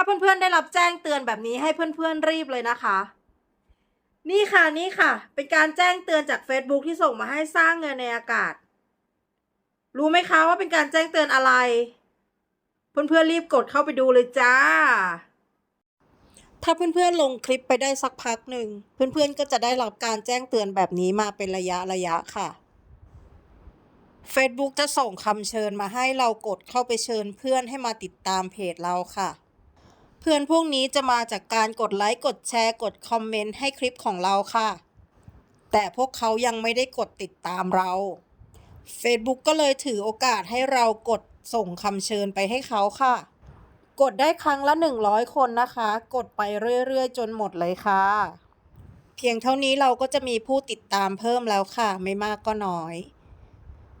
ถ้าเพื่อนๆได้รับแจ้งเตือนแบบนี้ให้เพื่อนๆรีบเลยนะคะ นี่ค่ะนี่ค่ะ เป็นการแจ้งเตือนจาก Facebook ที่ส่งมาให้สร้างเงินในอากาศ รู้ไหมคะว่าเป็นการแจ้งเตือนอะไร เพื่อนๆรีบกดเข้าไปดูเลยจ้า ถ้าเพื่อนๆลงคลิปไปได้สักพักหนึ่งเพื่อนๆก็จะได้รับการแจ้งเตือนแบบนี้มาเป็นระยะระยะค่ะ Facebook จะส่งคำเชิญมาให้เรากดเข้าไปเชิญเพื่อนให้มาติดตามเพจเราค่ะ เพื่อนพวกนี้จะมาจากการกดไลค์กดแชร์กดคอมเมนต์ให้คลิปของเราค่ะ แต่พวกเขายังไม่ได้กดติดตามเรา Facebook ก็เลยถือโอกาสให้เรากดส่งคำเชิญไปให้เขาค่ะ กดได้ครั้งละ 100 คนนะคะ กดไปเรื่อยๆ จนหมดเลยค่ะ เพียงเท่านี้เราก็จะมีผู้ติดตามเพิ่มแล้วค่ะ ไม่มากก็น้อย